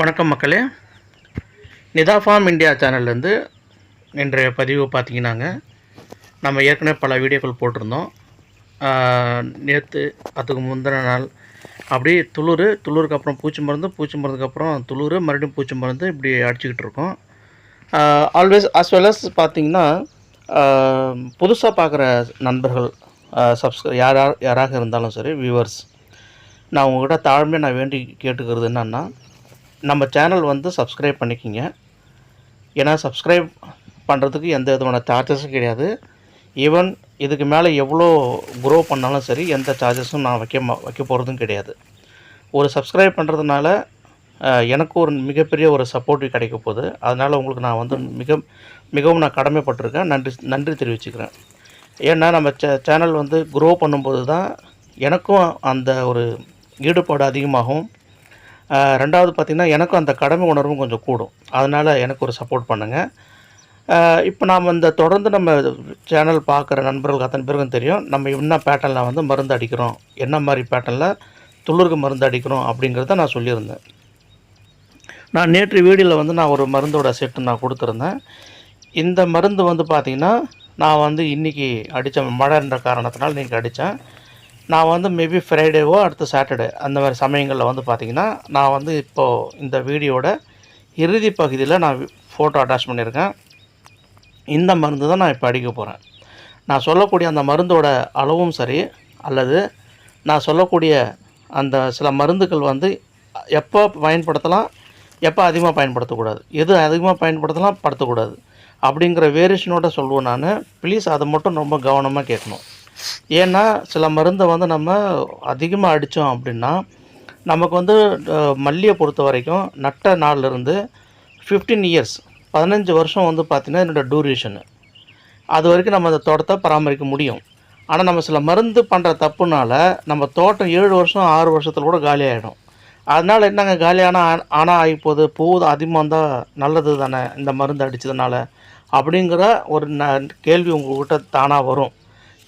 வணக்கம் மக்களே. Nita form India சேனல்லேருந்து இன்றைய பதிவு பார்த்தீங்கன்னாங்க. நம்ம ஏற்கனவே பல வீடியோக்கள் போட்டிருந்தோம். நேற்று அதுக்கு முந்தின நாள் அப்படியே துளிர் துளிருக்கு அப்புறம் பூச்சி மருந்து பூச்சி மருந்துக்கு அப்புறம் துளிர் மறுபடியும் பூச்சி மருந்து இப்படி அடிச்சுக்கிட்டு இருக்கோம். ஆல்வேஸ் அஸ் வெல் அஸ் பார்த்தீங்கன்னா புதுசாக பார்க்குற நண்பர்கள் சப்ஸ்கிரை யாராக யாராக இருந்தாலும் சரி வியூவர்ஸ் நான் உங்கள்கிட்ட தாழ்மையாக நான் வேண்டி கேட்டுக்கிறது என்னென்னா நம்ம சேனல் வந்து சப்ஸ்கிரைப் பண்ணிக்கிங்க. ஏன்னா சப்ஸ்கிரைப் பண்ணுறதுக்கு எந்த விதமான சார்ஜஸும் கிடையாது. ஈவன் இதுக்கு மேலே எவ்வளோ க்ரோ பண்ணாலும் சரி எந்த சார்ஜஸும் நான் வைக்க மா- வைக்க போகிறதும் கிடையாது. ஒரு சப்ஸ்கிரைப் பண்ணுறதுனால எனக்கு ஒரு மிகப்பெரிய ஒரு சப்போர்ட் கிடைக்க போகுது. அதனால் உங்களுக்கு நான் வந்து மிக மிகவும் நான் கடமைப்பட்டிருக்கேன். நன்றி நன்றி தெரிவிச்சுக்கிறேன். ஏன்னா நம்ம சே சேனல் வந்து க்ரோ பண்ணும்போது தான் எனக்கும் அந்த ஒரு ஈடுபாடு அதிகமாகும். ரெண்டாவது பார்த்திங்கன்னா எனக்கும் அந்த கடமை உணர்வும் கொஞ்சம் கூடும். அதனால் எனக்கு ஒரு சப்போர்ட் பண்ணுங்கள் இப்போ நாம் இந்த தொடர்ந்து நம்ம சேனல் பார்க்குற நண்பர்களுக்கு அத்தனை பேருக்கும் தெரியும். நம்ம என்ன பேட்டர்னில் வந்து மருந்து அடிக்கிறோம்? என்ன மாதிரி பேட்டர்னில் துளிருக்கு மருந்து அடிக்கிறோம்? அப்படிங்கிறத நான் சொல்லியிருந்தேன். நான் நேற்று வீடியோவில் வந்து நான் ஒரு மருந்தோட செட்டு நான் கொடுத்துருந்தேன். இந்த மருந்து வந்து பார்த்திங்கன்னா நான் வந்து இன்றைக்கி அடித்த மழைன்ற காரணத்தினால் இன்றைக்கி அடித்தேன் நான் வந்து மேபி ஃப்ரைடேவோ அடுத்த சாட்டர்டே அந்த மாதிரி சமயங்களில் வந்து பார்த்திங்கன்னா நான் வந்து இப்போது இந்த வீடியோட இறுதி பகுதியில் நான் ஃபோட்டோ அட்டாச் பண்ணியிருக்கேன். இந்த மருந்து தான் நான் இப்போ அடிக்க போகிறேன் நான் சொல்லக்கூடிய அந்த மருந்தோட அளவும் சரி அல்லது நான் சொல்லக்கூடிய அந்த சில மருந்துகள் வந்து எப்போ பயன்படுத்தலாம் எப்போ அதிகமாக பயன்படுத்தக்கூடாது எது அதிகமாக பயன்படுத்தலாம் படுத்தக்கூடாது அப்படிங்கிற வேரியேஷனோட சொல்லுவேன் நான். ப்ளீஸ் அதை மட்டும் ரொம்ப கவனமாக கேட்கணும். ஏன்னா சில மருந்தை வந்து நம்ம அதிகமாக அடித்தோம் அப்படின்னா நமக்கு வந்து மல்லியை பொறுத்த வரைக்கும் நட்ட நாள்லேருந்து ஃபிஃப்டீன் இயர்ஸ் பதினஞ்சு வருஷம் வந்து பார்த்திங்கன்னா என்னோடய டூரேஷனு அது வரைக்கும் நம்ம அந்த தோட்டத்தை பராமரிக்க முடியும். ஆனால் நம்ம சில மருந்து பண்ணுற தப்புனால நம்ம தோட்டம் ஏழு வருஷம் ஆறு வருஷத்தில் கூட காலி ஆகிடும் அதனால் என்னங்க காலியான ஆனால் ஆகி போகுது? பூ அதிகமாக இருந்தால் நல்லது தானே இந்த மருந்து அடித்ததுனால அப்படிங்கிற ஒரு ந கேள்வி உங்கள்கிட்ட தானாக வரும்.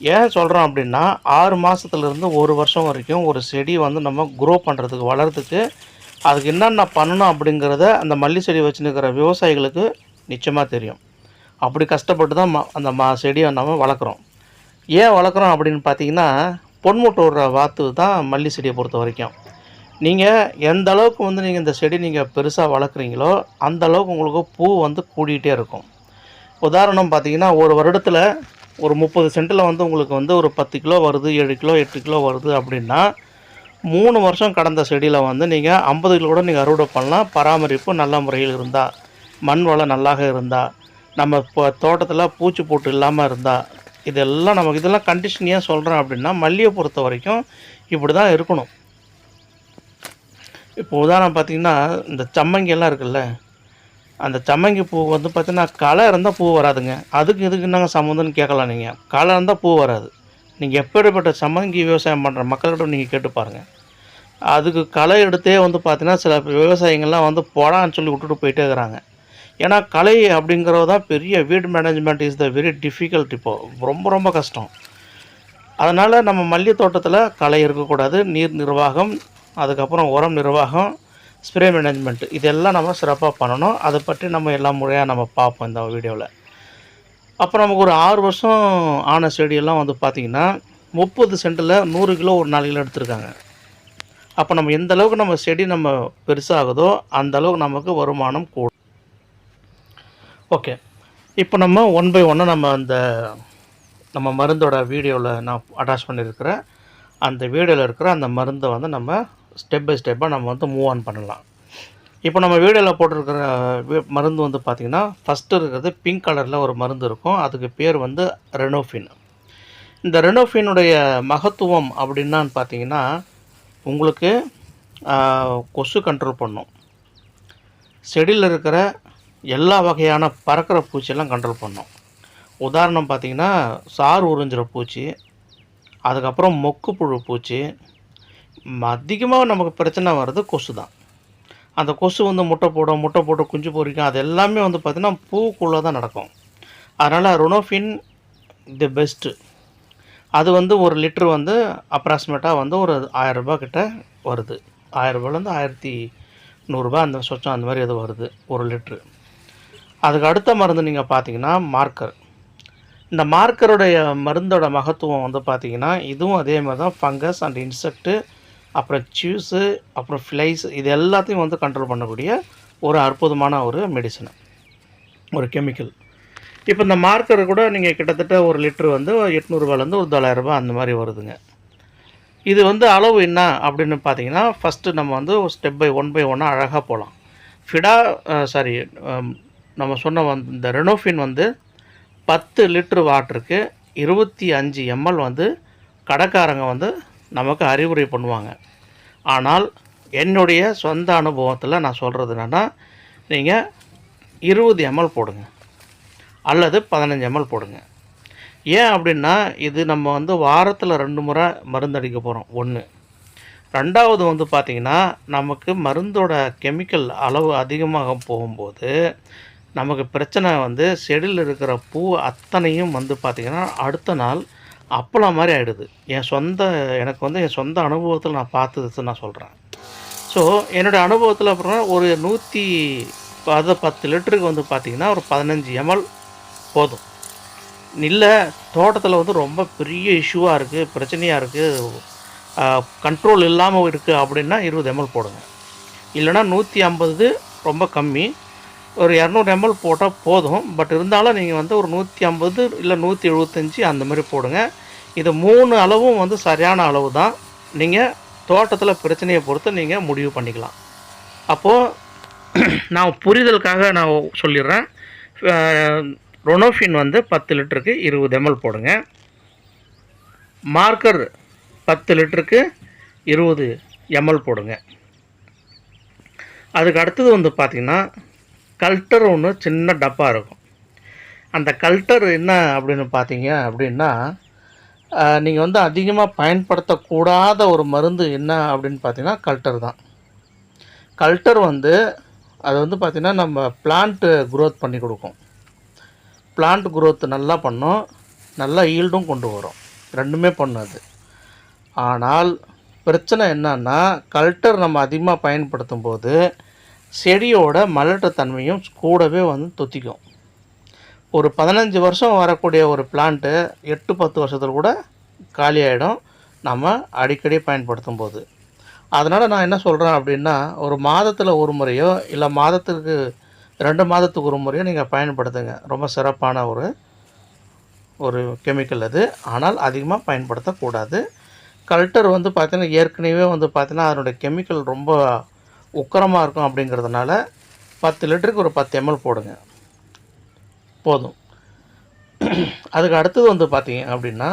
ஏன் சொல்கிறோம் அப்படின்னா ஆறு மாதத்துலேருந்து ஒரு வருஷம் வரைக்கும் ஒரு செடி வந்து நம்ம குரோ பண்ணுறதுக்கு வளர்கிறதுக்கு அதுக்கு என்னென்ன பண்ணணும் அப்படிங்கிறத அந்த மல்லி செடி வச்சுருக்கிற விவசாயிகளுக்கு நிச்சயமாக தெரியும். அப்படி கஷ்டப்பட்டு தான் ம அந்த மா செடியை நம்ம வளர்க்குறோம். ஏன் வளர்க்குறோம் அப்படின்னு பார்த்தீங்கன்னா பொன்முட்டை விடுற வாத்து தான் மல்லி செடியை பொறுத்த வரைக்கும். நீங்கள் எந்த அளவுக்கு வந்து நீங்கள் இந்த செடி நீங்கள் பெருசாக வளர்க்குறீங்களோ அந்த அளவுக்கு உங்களுக்கு பூ வந்து கூடிக்கிட்டே இருக்கும். உதாரணம் பார்த்தீங்கன்னா ஒரு வருடத்தில் ஒரு முப்பது சென்ட்டில் வந்து உங்களுக்கு வந்து ஒரு பத்து கிலோ வருது ஏழு கிலோ எட்டு கிலோ வருது அப்படின்னா மூணு வருஷம் கடந்த செடியில் வந்து நீங்கள் ஐம்பது கிலோ கூட நீங்கள் அறுவடை பண்ணலாம். பராமரிப்பு நல்ல முறையில் இருந்தால் மண் வளம் நல்லாக இருந்தால் நம்ம இப்போ தோட்டத்தில் பூச்சி போட்டு இல்லாமல் இருந்தால் இதெல்லாம் நமக்கு இதெல்லாம் கண்டிஷன் ஏன் சொல்கிறேன் அப்படின்னா மல்லியை பொறுத்த வரைக்கும் இப்படி தான் இருக்கணும். இப்போ உதாரணம் பார்த்தீங்கன்னா இந்த சம்மங்கி எல்லாம் இருக்குல்ல அந்த சம்மங்கி பூ வந்து பார்த்தீங்கன்னா களை இருந்தால் பூ வராதுங்க. அதுக்கு இதுக்கு என்னங்க சம்மந்தம்னு கேட்கலாம் நீங்கள் களை இருந்தால் பூ வராது. நீங்கள் எப்படிப்பட்ட சம்மங்கி விவசாயம் பண்ணுற மக்கள்கிட்ட நீங்கள் கேட்டு பாருங்கள் அதுக்கு களை எடுத்தே வந்து பார்த்தீங்கன்னா சில விவசாயிங்கள்லாம் வந்து போடான்னு சொல்லி விட்டுட்டு போயிட்டே இருக்கிறாங்க. ஏன்னா கலை அப்படிங்கிறது தான் பெரிய வீடு management is the very difficult இப்போது ரொம்ப ரொம்ப கஷ்டம். அதனால் நம்ம மல்லி தோட்டத்தில் களை இருக்கக்கூடாது. நீர் நிர்வாகம் அதுக்கப்புறம் உரம் நிர்வாகம் ஸ்ப்ரே மேனேஜ்மெண்ட்டு இதெல்லாம் நம்ம சிறப்பாக பண்ணணும். அதை பற்றி நம்ம எல்லாம் முறையாக நம்ம பார்ப்போம் இந்த வீடியோவில் அப்புறம் நமக்கு ஒரு ஆறு வருஷம் ஆன செடியெல்லாம் வந்து பார்த்திங்கன்னா முப்பது சென்ட்டில் நூறு கிலோ ஒரு நாலு கிலோ எடுத்திருக்காங்க. அப்போ நம்ம எந்த அளவுக்கு நம்ம செடி நம்ம பெருசாகுதோ அந்த அளவுக்கு நமக்கு வருமானம் கூடும். ஓகே. இப்போ நம்ம ஒன் பை ஒன்னாக நம்ம அந்த நம்ம மருந்தோட வீடியோவில் நான் அட்டாச் பண்ணியிருக்கிறேன். அந்த வீடியோவில் இருக்கிற அந்த மருந்தை வந்து நம்ம ஸ்டெப் பை ஸ்டெப்பாக நம்ம வந்து மூவ் ஆன் பண்ணலாம். இப்போ நம்ம வீடியோவில் போட்டிருக்கிற மருந்து வந்து பார்த்திங்கன்னா ஃபஸ்ட்டு இருக்கிறது பிங்க் கலரில் ஒரு மருந்து இருக்கும். அதுக்கு பேர் வந்து ரெனோஃபின் இந்த ரெனோஃபினுடைய மகத்துவம் அப்படின்னான்னு பார்த்தீங்கன்னா உங்களுக்கு கொசு கண்ட்ரோல் பண்ணும். செடியில் இருக்கிற எல்லா வகையான பறக்கிற பூச்சியெல்லாம் கண்ட்ரோல் பண்ணும். உதாரணம் பார்த்தீங்கன்னா சார் உறிஞ்சுற பூச்சி அதுக்கப்புறம் மொக்குப்புழு பூச்சி அதிகமாக நமக்கு பிரச்சனை வர்றது கொசு தான் அந்த கொசு வந்து முட்டை போடும் முட்டை போட்டு குஞ்சு பொறிக்கும் அது எல்லாமே வந்து பார்த்திங்கன்னா பூக்குள்ளே தான் நடக்கும். அதனால் ருனோஃபின் தி பெஸ்ட்டு அது வந்து ஒரு லிட்ரு வந்து அப்ராக்சிமேட்டாக வந்து ஒரு ஆயரரூபா கிட்ட வருது. ஆயிரரூபாலேருந்து ஆயிரத்தி நூறுரூபா அந்த சொச்சம் அந்த மாதிரி எதுவும் வருது ஒரு லிட்ரு அதுக்கு அடுத்த மருந்து நீங்கள் பார்த்தீங்கன்னா மார்க்கர். இந்த மார்க்கருடைய மருந்தோட மகத்துவம் வந்து பார்த்தீங்கன்னா இதுவும் அதே மாதிரி தான் ஃபங்கஸ் அண்ட் இன்செக்ட்டு அப்புறம் சியூஸு அப்புறம் ஃப்ளைஸ் இது எல்லாத்தையும் வந்து கண்ட்ரோல் பண்ணக்கூடிய ஒரு அற்புதமான ஒரு மெடிசன் ஒரு கெமிக்கல் இப்போ இந்த மார்க்கர் கூட நீங்கள் கிட்டத்தட்ட ஒரு லிட்ரு வந்து எட்நூறுபாலேருந்து ஒரு தொள்ளாயிரரூபா அந்த மாதிரி வருதுங்க. இது வந்து அளவு என்ன அப்படின்னு பார்த்தீங்கன்னா ஃபஸ்ட்டு நம்ம வந்து ஸ்டெப் பை ஒன் பை ஒன்னாக அழகாக போகலாம் ஃபிடா சாரி நம்ம சொன்ன வந்து இந்த ரெனோஃபின் வந்து பத்து லிட்ரு வாட்டருக்கு இருபத்தி அஞ்சு எம்எல் வந்து கடைக்காரங்க வந்து நமக்கு அறிவுரை பண்ணுவாங்க. ஆனால் என்னுடைய சொந்த அனுபவத்தில் நான் சொல்கிறது என்னென்னா நீங்கள் இருபது எம்எல் போடுங்க. அல்லது பதினஞ்சு எம்எல் போடுங்க. ஏன் அப்படின்னா இது நம்ம வந்து வாரத்தில் ரெண்டு முறை மருந்து அடிக்க போகிறோம் ஒன்று ரெண்டாவது வந்து பார்த்திங்கன்னா நமக்கு மருந்தோட கெமிக்கல் அளவு அதிகமாக போகும்போது நமக்கு பிரச்சனை வந்து செடியில் இருக்கிற பூ அத்தனையும் வந்து பார்த்திங்கன்னா அடுத்த நாள் அப்பளம் மாதிரி ஆகிடுது என் சொந்த எனக்கு வந்து என் சொந்த அனுபவத்தில் நான் பார்த்தது நான் சொல்கிறேன் ஸோ என்னோடய அனுபவத்தில் அப்புறம் ஒரு நூற்றி அது பத்து லிட்டருக்கு வந்து பார்த்திங்கன்னா ஒரு பதினஞ்சு எம்எல் போதும். இல்லை தோட்டத்தில் வந்து ரொம்ப பெரிய இஷ்யூவாக இருக்குது பிரச்சனையாக இருக்குது கண்ட்ரோல் இல்லாமல் இருக்குது அப்படின்னா இருபது எம்எல் போடுங்க. இல்லைனா நூற்றி ஐம்பது ரொம்ப கம்மி. ஒரு இரநூறு எம்எல் போட்டால் போதும். பட் இருந்தாலும் நீங்கள் வந்து ஒரு நூற்றி ஐம்பது இல்லை நூற்றி எழுபத்தஞ்சி அந்த மாதிரி போடுங்க. இது மூணு அளவும் வந்து சரியான அளவு தான். நீங்கள் தோட்டத்தில் பிரச்சனையை பொறுத்து நீங்கள் முடிவு பண்ணிக்கலாம். அப்போது நான் புரிதலுக்காக நான் சொல்லிடுறேன். ரொனோஃபின் வந்து பத்து லிட்டருக்கு இருபது எம்எல் போடுங்க. மார்க்கர் பத்து லிட்டருக்கு இருபது எம்எல் போடுங்க. அதுக்கு அடுத்தது வந்து பார்த்திங்கன்னா கல்டர் ஒன்று சின்ன டப்பா இருக்கும். அந்த கல்டர் என்ன அப்படின்னு பார்த்தீங்க அப்படின்னா நீங்கள் வந்து அதிகமாக பயன்படுத்தக்கூடாத ஒரு மருந்து என்ன அப்படின்னு பார்த்தீங்கன்னா கல்டர் தான். கல்டர் வந்து அது வந்து பார்த்திங்கன்னா நம்ம பிளான்ட்டு க்ரோத் பண்ணி கொடுக்கும். பிளான்ட் க்ரோத் நல்லா பண்ணும். நல்லா ஈல்டும் கொண்டு வரும். ரெண்டுமே பண்ணும் அது ஆனால் பிரச்சனை என்னன்னா கல்டர் நம்ம அதிகமாக பயன்படுத்தும் போது செடியோட மலட்டுத்தன்மையும் கூடவே வந்து தொத்திக்கும். ஒரு பதினஞ்சு வருஷம் வரக்கூடிய ஒரு பிளான்ட்டு எட்டு பத்து வருஷத்தில் கூட காலியாகிடும் நம்ம அடிக்கடி பயன்படுத்தும் போது. அதனால் நான் என்ன சொல்கிறேன் அப்படின்னா ஒரு மாதத்தில் ஒரு முறையோ இல்லை மாதத்துக்கு ரெண்டு மாதத்துக்கு ஒரு முறையோ நீங்கள் பயன்படுத்துங்க. ரொம்ப சிறப்பான ஒரு ஒரு கெமிக்கல் அது. ஆனால் அதிகமாக பயன்படுத்தக்கூடாது. கல்ட்டர் வந்து பார்த்திங்கன்னா ஏற்கனவே வந்து பார்த்திங்கன்னா அதனுடைய கெமிக்கல் ரொம்ப உக்கரமாக இருக்கும் அப்படிங்கிறதுனால பத்து லிட்டருக்கு ஒரு பத்து எம்எல் போடுங்க. போதும். அதுக்கு அடுத்தது வந்து பார்த்தீங்க அப்படின்னா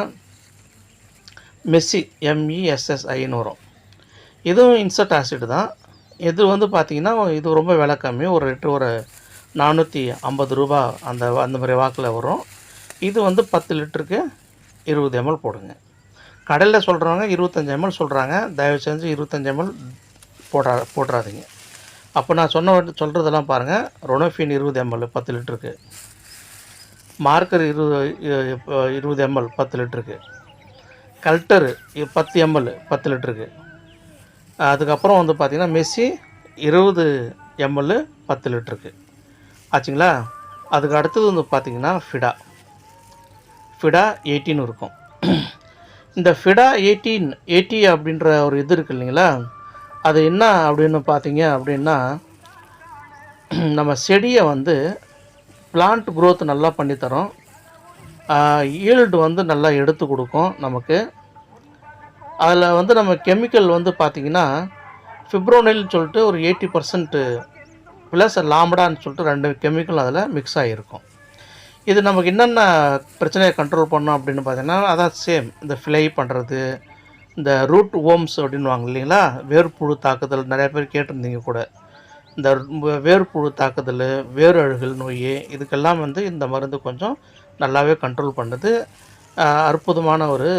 மெஸ்ஸி எம்இஎஸ்எஸ்ஐன்னு வரும். இதுவும் இன்சர்ட் ஆசிட் தான். இது வந்து பார்த்திங்கன்னா இது ரொம்ப விலை கம்மி. ஒரு லிட்டர் ஒரு நானூற்றி ஐம்பது ரூபா அந்த அந்த மாதிரி வாக்கில் வரும். இது வந்து பத்து லிட்டருக்கு இருபது எம்எல் போடுங்க. கடையில் சொல்கிறவங்க இருபத்தஞ்சி எம்எல் சொல்கிறாங்க தயவு செஞ்சு இருபத்தஞ்சி எம்எல் போடா போட்டுறாதீங்க அப்போ நான் சொன்ன சொல்கிறதெல்லாம் பாருங்கள் ரொனோஃபின் இருபது எம்எல் பத்து லிட்டருக்கு. மார்க்கர் இருபது இருபது எம்எல் பத்து லிட்டருக்கு. கல்டரு பத்து எம்எல் பத்து லிட்டருக்கு. அதுக்கப்புறம் வந்து பார்த்திங்கன்னா மெஸ்ஸி இருபது எம்எல் பத்து லிட்டருக்கு. ஆச்சுங்களா? அதுக்கு அடுத்தது வந்து பார்த்திங்கன்னா ஃபிடா ஃபிடா எயிட்டின்னு இருக்கும். இந்த ஃபிடா எயிட்டீன் எயிட்டி அப்படின்ற ஒரு இது இருக்குது இல்லைங்களா? அது என்ன அப்படின்னு பார்த்தீங்க அப்படின்னா நம்ம செடியை வந்து பிளான்ட் க்ரோத் நல்லா பண்ணித்தரோம் ஈல்டு வந்து நல்லா எடுத்து கொடுக்கும் நமக்கு. அதில் வந்து நம்ம கெமிக்கல் வந்து பார்த்திங்கன்னா ஃபிப்ரோனில் சொல்லிட்டு ஒரு எயிட்டி பர்சன்ட்டு ப்ளஸ் லாமடான்னு சொல்லிட்டு ரெண்டு கெமிக்கல் அதில் மிக்ஸ் ஆகிருக்கும் இது நமக்கு என்னென்ன பிரச்சனையை கண்ட்ரோல் பண்ணோம் அப்படின்னு பார்த்தீங்கன்னா அதான் சேம் இந்த ஃப்ளை பண்ணுறது இந்த ரூட் ஓம்ஸ் அப்படின்வாங்க இல்லைங்களா? வேர்ப்புழு தாக்குதல் நிறையா பேர் கேட்டிருந்தீங்க கூட. இந்த வேர்ப்புழு தாக்குதல் வேர் அழுகல் நோய் இதுக்கெல்லாம் வந்து இந்த மருந்து கொஞ்சம் நல்லாவே கண்ட்ரோல் பண்ணுது. அற்புதமான ஒரு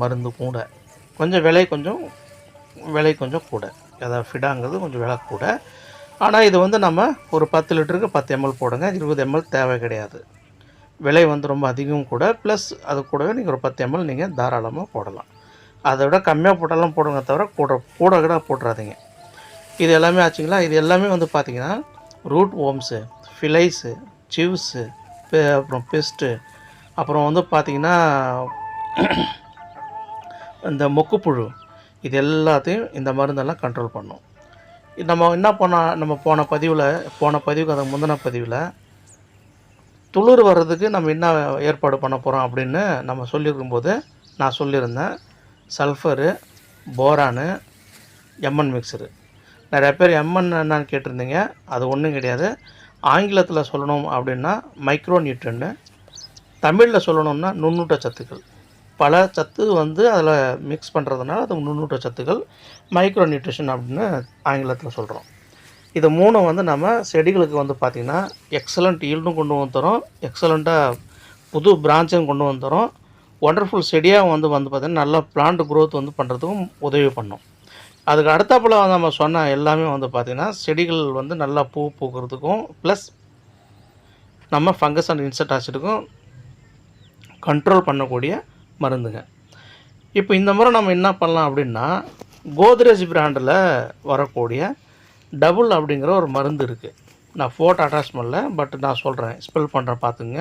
மருந்து கூட. கொஞ்சம் விலை கொஞ்சம் விலை கொஞ்சம் கூட. அதாவது ஃபிடாங்கிறது கொஞ்சம் விலை கூட. ஆனால் இது வந்து நம்ம ஒரு பத்து லிட்டருக்கு பத்து எம்எல் போடுங்க. இருபது எம்எல் தேவை கிடையாது. விலை வந்து ரொம்ப அதிகம் கூட. ப்ளஸ் அது கூடவே நீங்கள் ஒரு பத்து எம்எல் நீங்கள் தாராளமாக போடலாம். அதை விட கம்மியாக போட்டாலும் போடுங்க தவிர கூட கூட கூட போட்டுறாதீங்க. இது எல்லாமே ஆச்சுங்களா? இது எல்லாமே வந்து பார்த்திங்கன்னா ரூட் ஓம்ஸு ஃபிலைஸு சிவ்ஸு அப்புறம் பெஸ்ட்டு அப்புறம் வந்து பார்த்திங்கன்னா இந்த மொக்குப்புழு இது எல்லாத்தையும் இந்த மருந்தெல்லாம் கண்ட்ரோல் பண்ணும். இது நம்ம என்ன பண்ணோம் நம்ம போன பதிவில் போன பதிவுக்கு அந்த முந்தின பதிவில் துளிர் வர்றதுக்கு நம்ம என்ன ஏற்பாடு பண்ண போகிறோம் அப்படின்னு நம்ம சொல்லியிருக்கும்போது நான் சொல்லியிருந்தேன். Sulphur boron M N mixture. நிறைய பேர் எம்என் என்னன்னு கேட்டிருந்தீங்க. அது ஒன்றும் கிடையாது. ஆங்கிலத்தில் சொல்லணும் அப்படின்னா மைக்ரோ நியூட்ரன்னு தமிழில் சொல்லணும்னா நுண்ணூட்ட சத்துக்கள். பல சத்து வந்து அதில் மிக்ஸ் பண்ணுறதுனால அது நுண்ணூட்ட சத்துக்கள் மைக்ரோ நியூட்ரிஷன் அப்படின்னு ஆங்கிலத்தில் சொல்கிறோம் இது மூணும் வந்து நம்ம செடிகளுக்கு வந்து பார்த்திங்கன்னா எக்ஸலண்ட் ஈல்டும் கொண்டு வந்து தரோம். எக்ஸலண்ட்டாக புது பிரான்ச்சும் கொண்டு வந்து தரோம். ஒண்டர்ஃபுல் செடியாக வந்து வந்து பார்த்திங்கன்னா நல்லா பிளான்ட் க்ரோத் வந்து பண்ணுறதுக்கும் உதவி பண்ணும். அதுக்கு அடுத்தாப்புல நம்ம சொன்ன எல்லாமே வந்து பார்த்திங்கன்னா செடிகள் வந்து நல்லா பூ பூக்கிறதுக்கும் ப்ளஸ் நம்ம ஃபங்கஸ் அண்ட் இன்செக்ட் ஆசிட்டுக்கும் கண்ட்ரோல் பண்ணக்கூடிய மருந்துங்க. இப்போ இந்த முறை நம்ம என்ன பண்ணலாம் அப்படின்னா கோத்ரேஜ் பிராண்டில் வரக்கூடிய டபுள் அப்படிங்கிற ஒரு மருந்து இருக்குது நான் ஃபோட்டோ அட்டாச் பண்ணல பட் நான் சொல்கிறேன் ஸ்பெல் பண்ணுறேன் பார்த்துங்க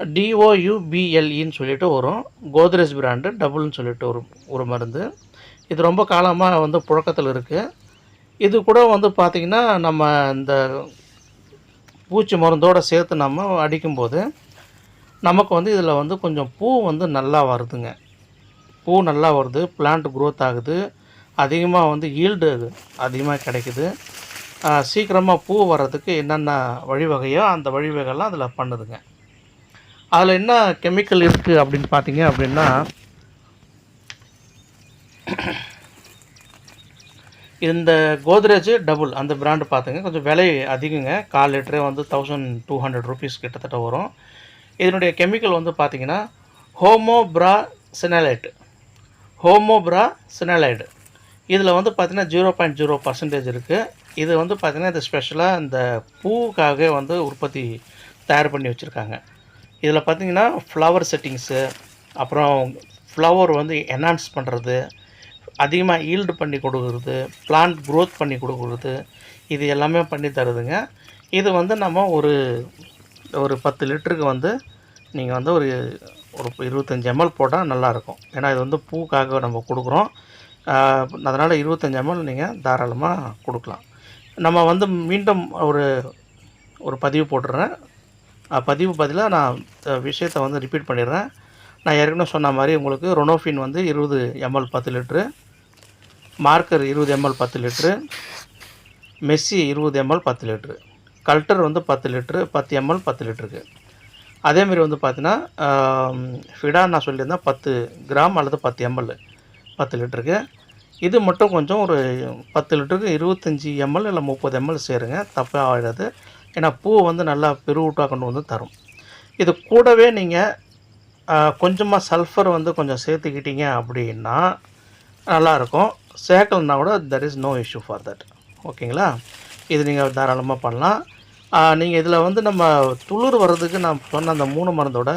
டிஓயுபிஎல்இன்னு சொல்லிட்டு வரும். கோத்ரேஜ் பிராண்டு டபுள்னு சொல்லிட்டு ஒரு ஒரு மருந்து. இது ரொம்ப காலமாக வந்து புழக்கத்தில் இருக்குது இது கூட வந்து பார்த்திங்கன்னா நம்ம இந்த பூச்சி மருந்தோடு சேர்த்து நம்ம அடிக்கும்போது நமக்கு வந்து இதில் வந்து கொஞ்சம் பூ வந்து நல்லா வருதுங்க. பூ நல்லா வருது பிளான்ட் க்ரோத் ஆகுது. அதிகமாக வந்து ஈல்டு அதிகமாக கிடைக்குது. சீக்கிரமாக பூ வர்றதுக்கு என்னென்ன வழிவகையோ அந்த வழிவகைலாம் அதில் பண்ணுதுங்க. அதில் என்ன கெமிக்கல் இருக்குது அப்படின்னு பார்த்தீங்க அப்படின்னா இந்த கோத்ரேஜ் டபுள் அந்த பிராண்டு பார்த்துங்க கொஞ்சம் விலை அதிகங்க. கால் லிட்டரே வந்து தௌசண்ட் டூ ஹண்ட்ரட் ருபீஸ் கிட்டத்தட்ட வரும். இதனுடைய கெமிக்கல் வந்து பார்த்திங்கன்னா ஹோமோப்ரா சினலைட் ஹோமோப்ரா சினலைடு இதில் வந்து பார்த்திங்கன்னா ஜீரோ பாயிண்ட் ஜீரோ பர்சன்டேஜ் இருக்குது இது வந்து பார்த்தீங்கன்னா இது ஸ்பெஷலாக இந்த பூவுக்காக வந்து உற்பத்தி தயார் பண்ணி வச்சுருக்காங்க. இதில் பார்த்தீங்கன்னா ஃப்ளவர் செட்டிங்ஸு அப்புறம் ஃப்ளவர் வந்து என்ஹான்ஸ் பண்ணுறது அதிகமாக ஈல்டு பண்ணி கொடுக்குறது பிளான்ட் க்ரோத் பண்ணி கொடுக்குறது இது எல்லாமே பண்ணி தருதுங்க. இது வந்து நம்ம ஒரு ஒரு பத்து லிட்டருக்கு வந்து நீங்கள் வந்து ஒரு ஒரு இருபத்தஞ்சி எம்எல் போட்டால் நல்லாயிருக்கும். ஏன்னா இது வந்து பூக்காக நம்ம கொடுக்குறோம். அதனால் இருபத்தஞ்சி எம்எல் நீங்கள் தாராளமாக கொடுக்கலாம். நம்ம வந்து மீண்டும் ஒரு ஒரு பதிவு போட்டுடுறேன் பதிவு பதிலாக நான் விஷயத்தை வந்து ரிப்பீட் பண்ணிடுறேன். நான் ஏற்கனவே சொன்ன மாதிரி உங்களுக்கு ரொனோஃபின் வந்து இருபது எம்எல் பத்து லிட்ரு மார்க்கர் இருபது எம்எல் பத்து லிட்ரு மெஸ்ஸி இருபது எம்எல் பத்து லிட்ரு கல்டர் வந்து பத்து லிட்ரு பத்து எம்எல் பத்து லிட்டருக்கு. அதேமாரி வந்து பார்த்தீங்கன்னா ஃபிடா நான் சொல்லியிருந்தேன் பத்து கிராம் அல்லது பத்து எம்எல் பத்து லிட்டருக்கு. இது மட்டும் கொஞ்சம் ஒரு பத்து லிட்டருக்கு இருபத்தஞ்சி எம்எல் இல்லை முப்பது எம்எல் சேருங்க தப்பாக ஆகிடாது ஏன்னா பூ வந்து நல்லா பெருவூட்டாக கொண்டு வந்து தரும். இது கூடவே நீங்கள் கொஞ்சமாக சல்ஃபர் வந்து கொஞ்சம் சேர்த்துக்கிட்டீங்க அப்படின்னா நல்லாயிருக்கும். சேர்க்கலனா கூட there is no issue for that ஓகேங்களா? இது நீங்கள் தாராளமாக பண்ணலாம். நீங்கள் இதில் வந்து நம்ம துளிர் வர்றதுக்கு நான் சொன்ன அந்த மூணு மருந்தோட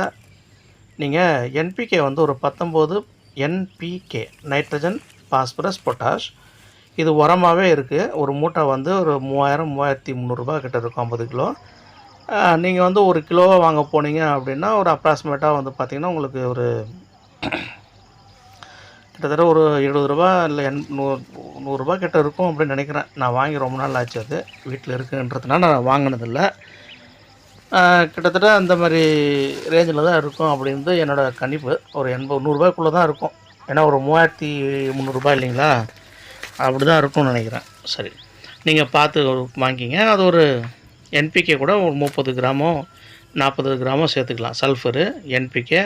நீங்கள் என்பிகே வந்து ஒரு பத்தொம்போது என்பிகே நைட்ரஜன் பாஸ்பரஸ் பொட்டாஷ் இது உரமாகவே இருக்குது ஒரு மூட்டை வந்து ஒரு மூவாயிரம் மூவாயிரத்தி முந்நூறுரூபா கிட்ட இருக்கும் ஐம்பது கிலோ. நீங்கள் வந்து ஒரு கிலோவை வாங்க போனீங்க அப்படின்னா ஒரு அப்ராக்சிமேட்டாக வந்து பார்த்திங்கன்னா உங்களுக்கு ஒரு கிட்டத்தட்ட ஒரு எழுபது ரூபா இல்லை எண் நூறு நூறுரூபா கிட்ட இருக்கும் அப்படின்னு நினைக்கிறேன். நான் வாங்கி ரொம்ப நாள் ஆச்சு அது. வீட்டில் இருக்குன்றதுனால நான் வாங்கினதில்லை. கிட்டத்தட்ட அந்த மாதிரி ரேஞ்சில் தான் இருக்கும் அப்படின்றது என்னோடய கணிப்பு. ஒரு எண்பது நூறுரூபாய்க்குள்ளே தான் இருக்கும். ஏன்னா ஒரு மூவாயிரத்தி முந்நூறுரூபா இல்லைங்களா? அப்படி தான் இருக்கும்னு நினைக்கிறேன். சரி. நீங்கள் பார்த்து வாங்கிங்க அது ஒரு என்பிகே கூட ஒரு முப்பது கிராமோ நாற்பது கிராமோ சேர்த்துக்கலாம். Sulphur NPK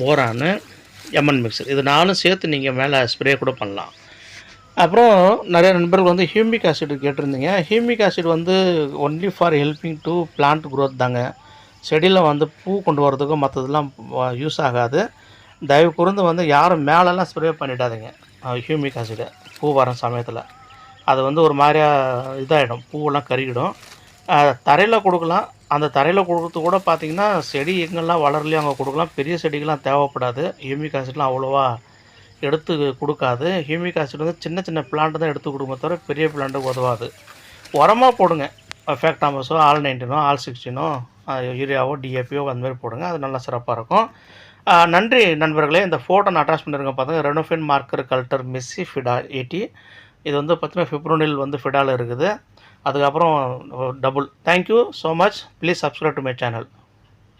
boron M N mixture இது நாலும் சேர்த்து நீங்கள் மேலே ஸ்ப்ரே கூட பண்ணலாம். அப்புறம் நிறைய நண்பர்கள் வந்து ஹியூமிக் ஆசிட் கேட்டிருந்தீங்க. ஹியூமிக் ஆசிட் வந்து only for helping to plant growth தாங்க. செடியில் வந்து பூ கொண்டு வரதுக்கும் மற்றதெல்லாம் யூஸ் ஆகாது. தயவு கூர்ந்து வந்து யாரும் மேலெல்லாம் ஸ்ப்ரே பண்ணிடாதீங்க. ஹியூமிக் ஆசிடு பூ வர சமயத்தில். அது வந்து ஒரு மாதிரியாக இதாகிடும் பூவெல்லாம் கருகிடும். தரையில் கொடுக்கலாம். அந்த தரையில் கொடுக்கறது கூட பார்த்தீங்கன்னா செடி எங்கெல்லாம் வளரலையோ அங்கே கொடுக்கலாம். பெரிய செடிகள்லாம் தேவைப்படாது. ஹியூமிக் ஆசிட்லாம் அவ்வளோவா எடுத்து கொடுக்காது. ஹியூமிக் ஆசிட் வந்து சின்ன சின்ன பிளான்ட் தான் எடுத்து கொடுக்குமே தவிர பெரிய பிளான்ட்டுக்கு உதவாது. உரமாக போடுங்க. ஃபேக்டாமஸோ ஆல் நைன்டீனோ ஆல் சிக்ஸ்டீனோ யூரியாவோ டிஏபியோ அந்த மாதிரி போடுங்க. அது நல்லா சிறப்பாக இருக்கும். நன்றி நண்பர்களே. இந்த ஃபோட்டோ நான் அட்டாச் பண்ணிருக்கேன் பாருங்க ரெனோஃபின் மார்க்கர் கல்டர் மிஸ்ஸி ஃபிடா எயிட்டி இது வந்து பார்த்தீங்கன்னா ஃபிப்ரோனில் வந்து ஃபிடால் இருக்குது. அதுக்கப்புறம் double thank you so much please subscribe to my channel